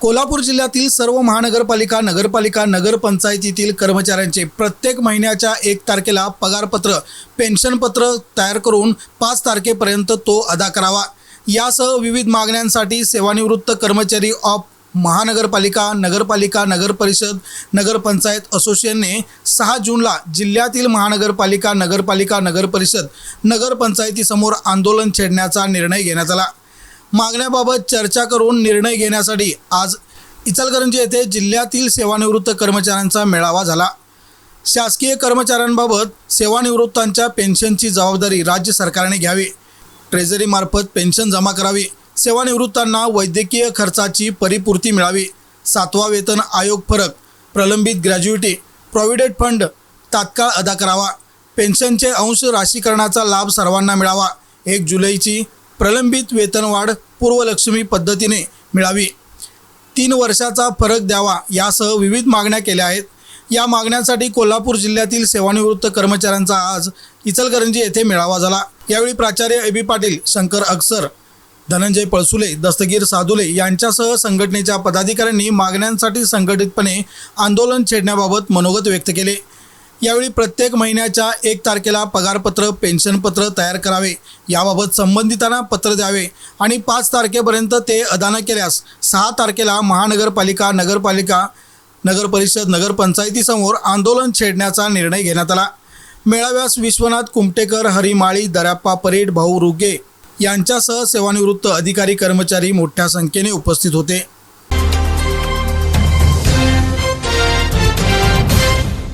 कोल्हापूर जिल्ह्यातील सर्व महानगरपालिका नगरपालिका नगरपंचायतीतील कर्मचाऱ्यांचे प्रत्येक महिन्याच्या एक तारखेला पगारपत्र पेन्शनपत्र तयार करून पाच तारखेपर्यंत तो अदा करावा. यासह विविध मागण्यांसाठी सेवानिवृत्त कर्मचारी ऑफ महानगरपालिका नगरपालिका नगरपरिषद नगरपंचायत असोसिएशनने सहा जूनला जिल्ह्यातील महानगरपालिका नगरपालिका नगरपरिषद नगरपंचायतीसमोर आंदोलन छेडण्याचा निर्णय घेण्यात आला. मागण्याबाबत चर्चा करून निर्णय घेण्यासाठी आज इचलकरंजी येथे जिल्ह्यातील सेवानिवृत्त कर्मचाऱ्यांचा मेळावा झाला. शासकीय कर्मचाऱ्यांबाबत सेवानिवृत्तांच्या पेन्शनची जबाबदारी राज्य सरकारने घ्यावी. ट्रेझरीमार्फत पेन्शन जमा करावी. सेवानिवृत्तांना वैद्यकीय खर्चाची परिपूर्ती मिळावी. सातवा वेतन आयोग फरक. प्रलंबित ग्रॅज्युइटी प्रॉव्हिडंट फंड तात्काळ अदा करावा. पेन्शनचे अंश राशीकरणाचा लाभ सर्वांना मिळावा. एक जुलैची प्रलंबित वेतनवाढ पूर्वलक्ष्मी पद्धतीने मिळावी. तीन वर्षाचा फरक द्यावा यासह विविध मागण्या केल्या आहेत. या मागण्यांसाठी कोल्हापूर जिल्ह्यातील सेवानिवृत्त कर्मचाऱ्यांचा आज इचलकरंजी येथे मेळावा झाला. यावेळी प्राचार्य ए बी पाटील शंकर अक्सर धनंजय पळसुले दस्तगीर सादुले यांच्यासह संघटनेच्या पदाधिकाऱ्यांनी मागण्यांसाठी संघटितपणे आंदोलन छेडण्याबाबत मनोगत व्यक्त केले. यावेळी प्रत्येक महिन्याच्या एक तारखेला पगारपत्र पेन्शनपत्र तयार करावे. याबाबत संबंधितांना पत्र द्यावे आणि पाच तारखेपर्यंत ते अदा न केल्यास सहा तारखेला महानगरपालिका नगरपालिका नगरपरिषद नगरपंचायतीसमोर आंदोलन छेडण्याचा निर्णय घेण्यात आला. मेळाव्यास विश्वनाथ कुमटेकर हरिमाळी दराप्पा परेड भाऊ रुगे यांच्यासह सेवानिवृत्त अधिकारी कर्मचारी मोठ्या संख्येने उपस्थित होते.